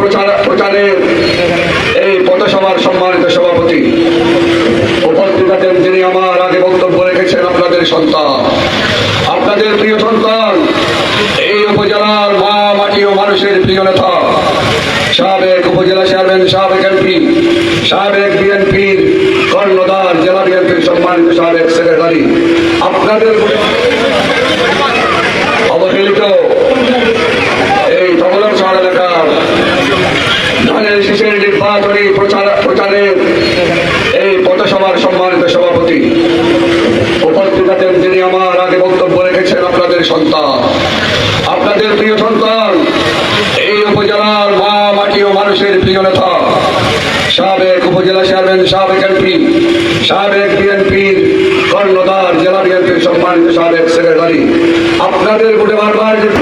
প্রচার, প্রচারের এই পথসভার সম্মানিত সভাপতি। উপস্থিত আছেন যিনি আমার আগে বক্তব্য রেখেছেন আপনাদের সন্তান। আপনাদের প্রিয় সন্তান, এই উপজেলার মা মাটি ও মানুষের প্রিয় নেতা, সাবেক উপজেলা চেয়ারম্যান, সাবেক এমপি, সাবেক বিএনপির কর্ণধার, জেলা বিএনপির সম্মানিত সাবেক সেক্রেটারি। আপনাদের শীষের প্রচার, প্রচারের এই পথসভার সম্মানিত সভাপতি উপস্থিত আছেন যিনি আমার আগে বক্তব্য রেখেছেন আপনাদের সন্তান। আপনাদের প্রিয় সন্তান, এই উপজেলার মা মাটি ও মানুষের প্রিয় নেতা, সাবেক উপজেলা চেয়ারম্যান, সাবেক এমপি, সাবেক বিএনপির কর্ণধার, জেলা বিএনপির সম্মানিত সাবেক সেক্রেটারি। আপনাদের ভোটে বারবার যে-